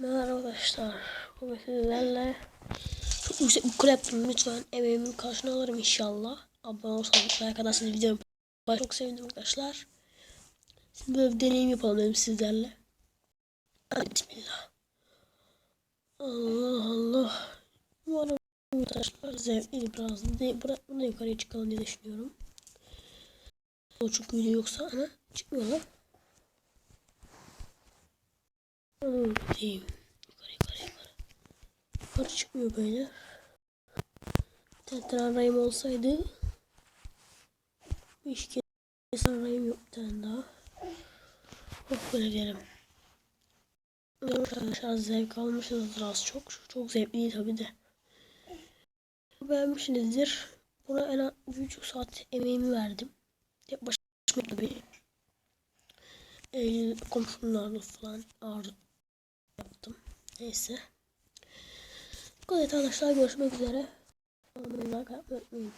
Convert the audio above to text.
Merhaba arkadaşlar. Bugün sizlerle çok yüksek bir kule. Lütfen emeğimin karşına alırım inşallah. Abone olsanız like atarsanız videomu. Çok sevindim arkadaşlar. Şimdi böyle bir deneyim yapalım dedim sizlerle. Hadi bismillah. Allah Allah. Umarım arkadaşlar zevkli biraz. De, bırak bunu yukarıya çıkalım diye düşünüyorum. O çok video yoksa ama çıkmıyorlar. Diyeyim. Yukarı yukarı yukarı. Yukarı çıkmıyor böyle. Tekrar rayım olsaydı bir iş kesin rayım yok bir tane daha. Oh böyle diyelim. Arkadaşlar zevk almışsınızdır az çok. Çok zevkli tabi de. Beğenmişsinizdir. Buna en az bir buçuk saat emeğimi verdim. Tek başıma tabii. Ee, komşularla falan ağrı yaptım. Neyse. Bu kadar arkadaşlar görüşmek üzere. Abone olmayı, like atmayı unutmayın.